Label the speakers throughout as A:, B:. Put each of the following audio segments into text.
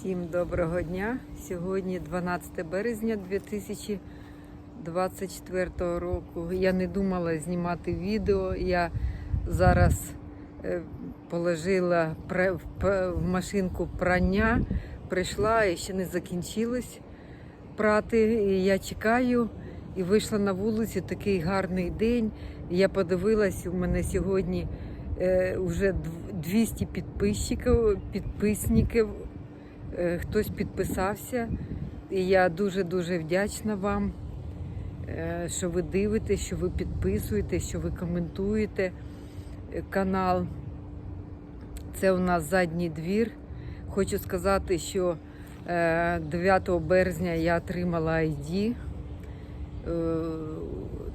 A: Всім доброго дня. Сьогодні 12 березня 2024 року. Я не думала знімати відео. Я зараз е, положила в машинку прання, прийшла і ще не закінчилось прати. І я чекаю і вийшла на вулицю. Такий гарний день. Я подивилась, у мене сьогодні е, вже 200 підписчиків, підписників. Е, Хтось підписався. І я дуже-дуже вдячна вам, е, що ви дивитесь, що ви підписуєте, що ви коментуєте е, канал. Це у нас задній двір. Хочу сказати, що е, 9 березня я отримала ID.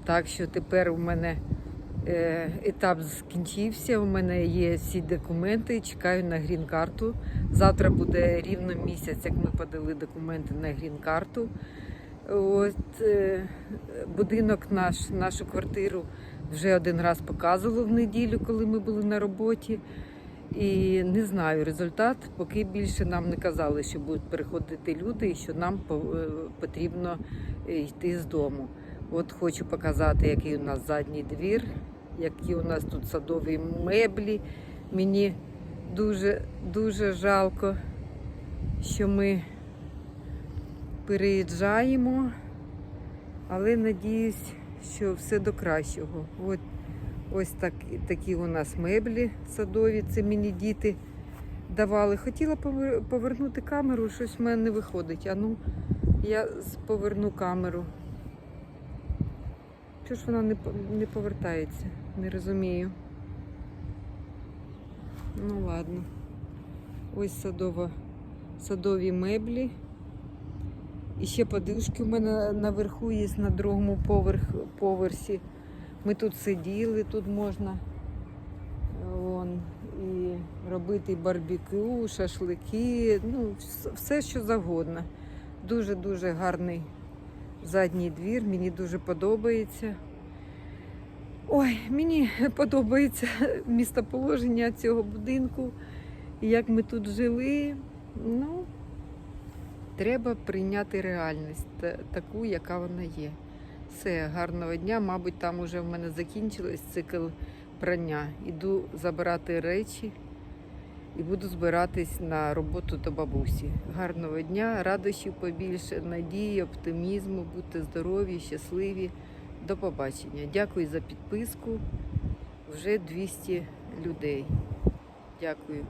A: Так що тепер у мене етап скінчився. У мене є всі документи. Чекаю на грін-карту. Завтра буде рівно місяць, як ми подали документи на грін-карту. От е, будинок наш, нашу квартиру вже один раз показувало в неділю, коли ми були на роботі. І не знаю результат, поки більше нам не казали, що будуть переходити люди і що нам е, потрібно е, йти з дому. От хочу показати, який у нас задній двір, які у нас тут садові меблі. Мені дуже дуже жалко, що ми переїжджаємо, але надіюсь, що все до кращого. От ось так, такі у нас меблі садові, це мені діти давали. Хотіла повернути камеру, щось в мене не виходить. А ну, я поверну камеру. Чого ж вона не повертається? Не розумію. Ну ладно. Ось садова, садові меблі. І ще подушки у мене наверху є на другому поверх, поверсі. Ми тут сиділи, тут можна вон, і робити барбекю, шашлики, ну, все, що завгодно. Дуже-дуже гарний задній двір, мені дуже подобається. Ой, мені подобається містоположення цього будинку, як ми тут жили. Ну, треба прийняти реальність таку, яка вона є. Все, гарного дня. Мабуть, там уже в мене закінчилось цикл прання. Іду забирати речі і буду збиратись на роботу до бабусі. Гарного дня, радощів побільше, надії, оптимізму, будьте здорові, щасливі. До побачення. Дякую за підписку. Вже 200 людей. Дякую.